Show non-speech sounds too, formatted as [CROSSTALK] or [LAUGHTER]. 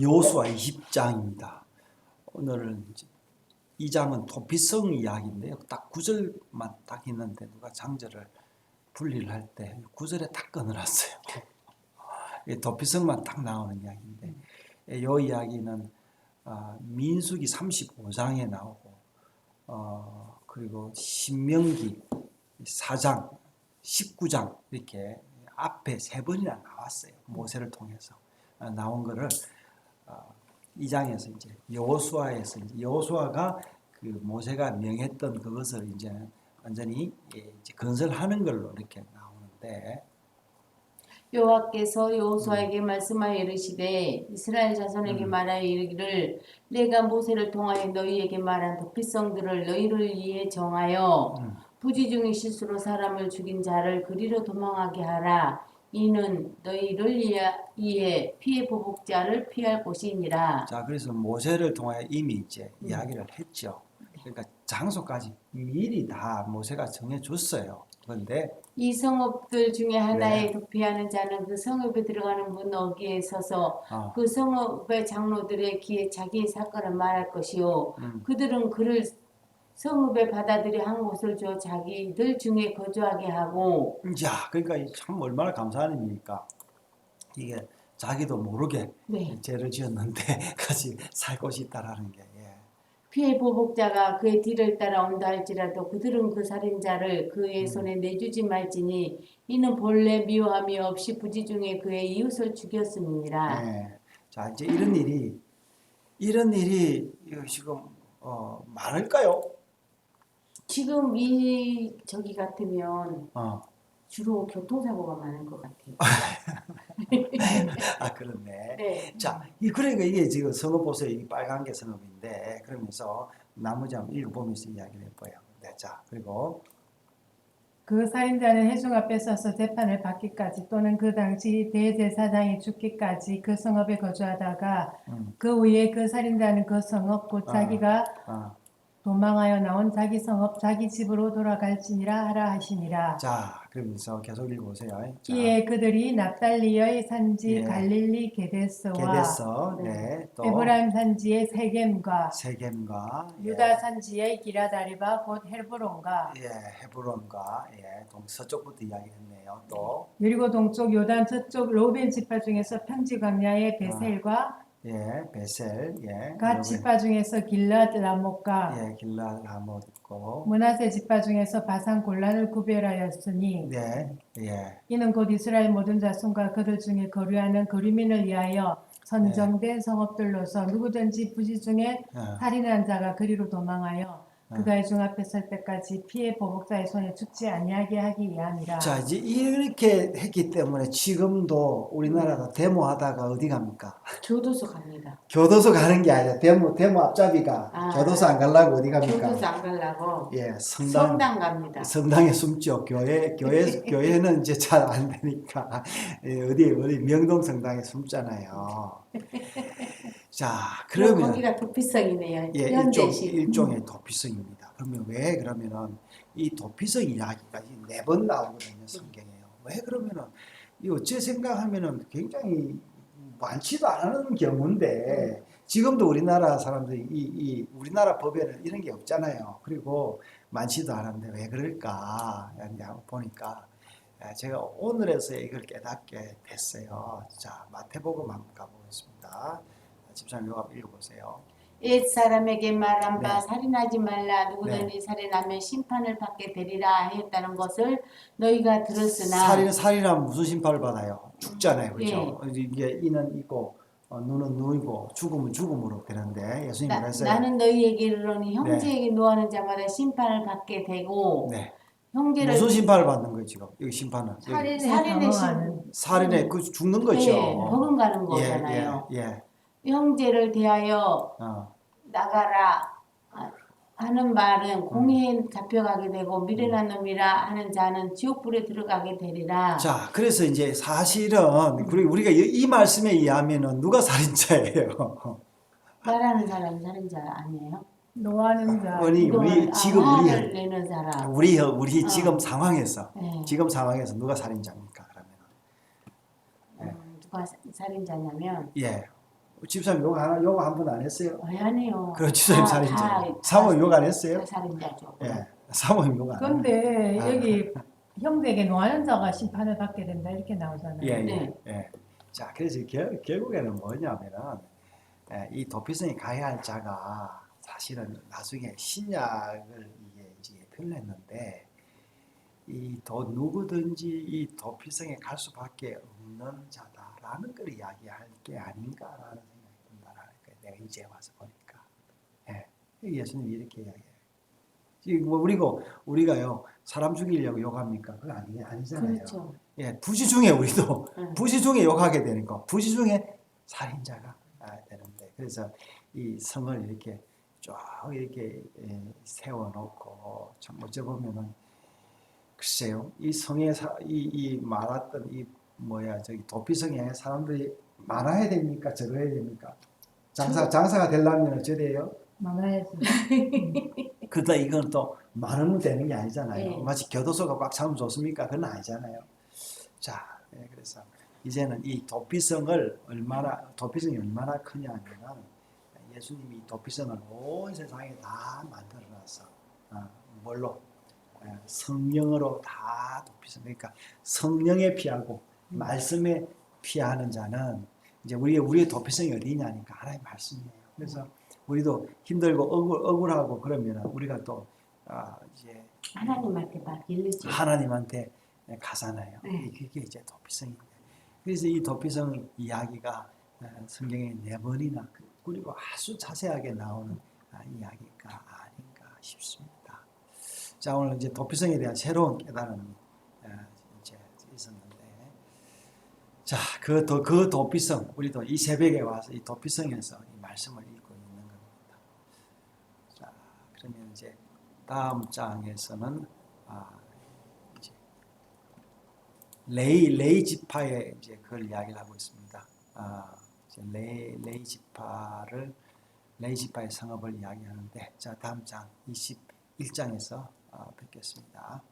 여호수아 20장입니다. 오늘은 이 장은 도피성 이야기인데요. 딱 구절만 딱 있는데 누가 장절을 분리를 할때 구절에 딱 끊어놨어요. 이 도피성만 딱 나오는 이야기인데 이 이야기는 아, 민수기 35장에 나오고 어, 그리고 신명기 4장, 19장 이렇게 앞에 세 번이나 나왔어요. 모세를 통해서 아, 나온 거를 어, 이 장에서 이제 여호수아에서 여호수아가 그 모세가 명했던 그것을 이제 완전히 예, 이제 건설하는 걸로 이렇게 나오는데 여호와께서 음. 여호수아에게 말씀하여 이르시되 이스라엘 자손에게 말하여 이르기를 내가 모세를 통하여 너희에게 말한 도피성들을 너희를 위해 정하여 음. 부지 중의 실수로 사람을 죽인 자를 그리로 도망하게 하라 이는 너희를 위해- 피해 보복자를 피할 곳이니라 자 그래서 모세를 통하여 이미 이제 음. 이야기를 했죠. 그러니까 장소까지 미리 다 모세가 정해 줬어요. 그런데 이 성읍들 중에 하나에 네. 도피하는 자는 그 성읍에 들어가는 문 어귀에 서서 어, 그 성읍의 장로들의 귀에 자기의 사건을 말할 것이요 음, 그들은 그를 성읍에 받아들여 한 곳을 줘 자기들 중에 거주하게 하고 야 그러니까 이참 얼마나 감사한 일입니까? 이게 자기도 모르게 네. 죄를 지었는데 [LAUGHS] 같이 살 곳이 있다라는 게 예. 피해 보복자가 그의 뒤를 따라온다 할지라도 그들은 그 살인자를 음. 그의 손에 내주지 말지니 이는 본래 미워함이 없이 부지 중에 그의 이웃을 죽였음이니라 예. 자 이제 이런 일이 이런 일이 지금 어, 많을까요? 지금 이 저기 같으면 어. 주로 교통사고가 많을 것 같아요. [LAUGHS] 아 그렇네. 네. 자, 이 그러니까 이게 지금 성읍 보세요. 이 빨간 게 성읍인데 그러면서 나머지 한번 읽어보면서 이야기를 해봐요. 네, 자 그리고 그 살인자는 회중 앞에 서서 재판을 받기까지 또는 그 당시 대제사장이 죽기까지 그 성읍에 거주하다가 음, 그 후에 그 살인자는 그 성읍 곧 아. 자기가 어, 도망하여 나온 자기 성읍 자기 집으로 돌아갈지니라 하라 하시니라. 자 그러면서 계속 읽어보세요. 자, 이에 그들이 납달리의 산지 예. 갈릴리 게데스와 게데서, 네, 또 에브라임 산지의 세겜과 세겜과 유다 산지의 기라다리바 곧 헬브론과 예, 예, 헤브론과 예, 동서쪽부터 이야기했네요. 또 그리고 동쪽 요단 저쪽 로벤 지파 중에서 평지 광야의 베셀과 예, 베셀, 예, 갓 지파 중에서 길랏 라못과 예, 길라 라못 있고, 문하세 지파 중에서 바산 골란을 구별하였으니 네, 예, 이는 곧 이스라엘 모든 자손과 그들 중에 거류하는 거류민을 위하여 선정된 성읍들로서 누구든지 부지 중에 어, 살인한 자가 그리로 도망하여 어. 그가 중 앞에 설 때까지 피해 보복자의 손에 죽지 아니하게 하기 위함이라. 자 이제 이렇게 했기 때문에 지금도 우리나라가 데모하다가 어디 갑니까? 교도소 갑니다. 교도소 가는 게 아니라 데모 데모 앞잡이가 아. 교도소 안 가려고 어디 갑니까? 교도소 안 가려고 예, 성당 성당 갑니다. 성당에 숨죠. 교회 교회 교회는 이제 잘 안 되니까 예, 어디 어디 명동 성당에 숨잖아요. [LAUGHS] 자 그러면 거기가 도피성이네요. 예, 일종, 현대식. 일종 의 도피성입니다. 그러면 왜 그러면은 이 도피성 이야기가 네 번 나오거든요 성경에요. 왜 그러면은 이 어째 생각하면은 굉장히 많지도 않은 경우인데 지금도 우리나라 사람들이 이, 이 우리나라 법에는 이런 게 없잖아요. 그리고 많지도 않은데 왜 그럴까 보니까 예, 제가 오늘에서 이걸 깨닫게 됐어요. 자 마태복음 한번 가보겠습니다. 집사님 한번 읽어보세요. 옛 사람에게 말한 바 네. 살인하지 말라 누구든지 살인하면 심판을 받게 되리라 했다는 것을 너희가 들었으나 살인 살인하면 무슨 심판을 받아요? 죽잖아요, 예. 그렇죠? 이게 이는 있고 어, 눈은 눈이고 죽음은 죽음으로 되는데 예수님 나, 그랬어요. 나는 너희에게 이르노니 형제에게 노하는 자마다 심판을 받게 되고 네. 형제를 무슨 심판을 받는 거예요 지금? 여기 심판은 여기 살인의 당하는 살인에 그 죽는 거죠. 네, 버금가는 예, 거잖아요. 예, 예. 형제를 대하여 어. 나가라 아, 하는 말은 공회에 잡혀가게 되고 미련한 놈이라 하는 자는 지옥불에 들어가게 되리라. 자, 그래서 이제 사실은 그리고 우리가 이, 이 말씀에 의하면은 누가 살인자예요? [LAUGHS] 말하는 사람이 살인자 아니에요? 노하는 자. 우리 우리 이동을- 지금 아, 우리 내는 사람. 우리 우리 어. 지금 상황에서 네. 지금 상황에서 누가 살인자입니까? 그러면 음, 누가 사- 살인자냐면 예. 집사님 요거 하나 요거 한 번 안 했어요? 왜 하네요? 그럼 집사님 다- 살인자. 다- 사모님 다- 요거 안 했어요? 다 살인자죠. 예. 사모님 요거 안. 근데 아. 여기 형제에게 노하는 자가 심판을 받게 된다 이렇게 나오잖아요. 예, 예, 네. 예. 자, 그래서 결, 결국에는 뭐냐면은 예, 이 도피성이 가해야 할 자가 사실은 나중에 신약을 이게 이제 표현했는데 이 도, 누구든지 이 도피성에 갈 수밖에 없는 자다 라는 걸 이야기할 게 아닌가라는 생각이 든다라는 거예요. 내가 이제 와서 보니까. 예. 예수님이 이렇게 이야기해요. 지금 뭐 우리고 우리가요 사람 죽이려고 욕합니까? 그건 아니 아니잖아요. 그렇죠. 예, 부지 중에 우리도 [LAUGHS] 응. 부지 중에 욕하게 되니까 부지 중에 살인자가 아, 되는데 그래서 이 성을 이렇게 쭉 이렇게 예, 세워놓고 참 어찌 보면은 글쎄요 이 성에 사, 이, 이 말았던 이 뭐야 저기 도피성에 사람들이 많아야 됩니까 적어야 됩니까 장사 장사가 되려면 어찌 돼요? 많아야지. 그다 이건 또 많으면 되는 게 아니잖아요. 네. 마치 교도소가 꽉 차면 좋습니까? 그건 아니잖아요. 자, 예, 그래서 이제는 이 도피성을 얼마나 도피성이 얼마나 크냐면은 예수님이 이 도피성을 온 세상에 다 만들어놨어. 어, 뭘로? 예, 성령으로 다 도피성. 그러니까 성령에 피하고 말씀에 피하는 자는 이제 우리의 우리의 도피성이 어디냐니까 하나님 말씀이에요. 그래서 우리도 힘들고 억울, 억울하고 그러면 우리가 또 아, 이제 하나님한테 맡길르죠. 하나님한테 가잖아요. 네. 그게 이제 도피성인데. 그래서 이 도피성 이야기가 어, 성경에 네 번이나 그- 그리고 아주 자세하게 나오는 아, 이야기가 아닌가 싶습니다. 자 오늘 이제 도피성에 대한 새로운 깨달음이 어, 이제 있었는데, 자그 그 도피성 우리도 이 새벽에 와서 이 도피성에서 이 말씀을 읽고 있는 겁니다. 자 그러면 이제 다음 장에서는 아, 이제 레이 레이 지파의 이제 그걸 이야기를 하고 있습니다. 아, 이제 레이 레이 지파를 레이 지파의 성업을 이야기하는데 자 다음 장 21장에서 아, 뵙겠습니다.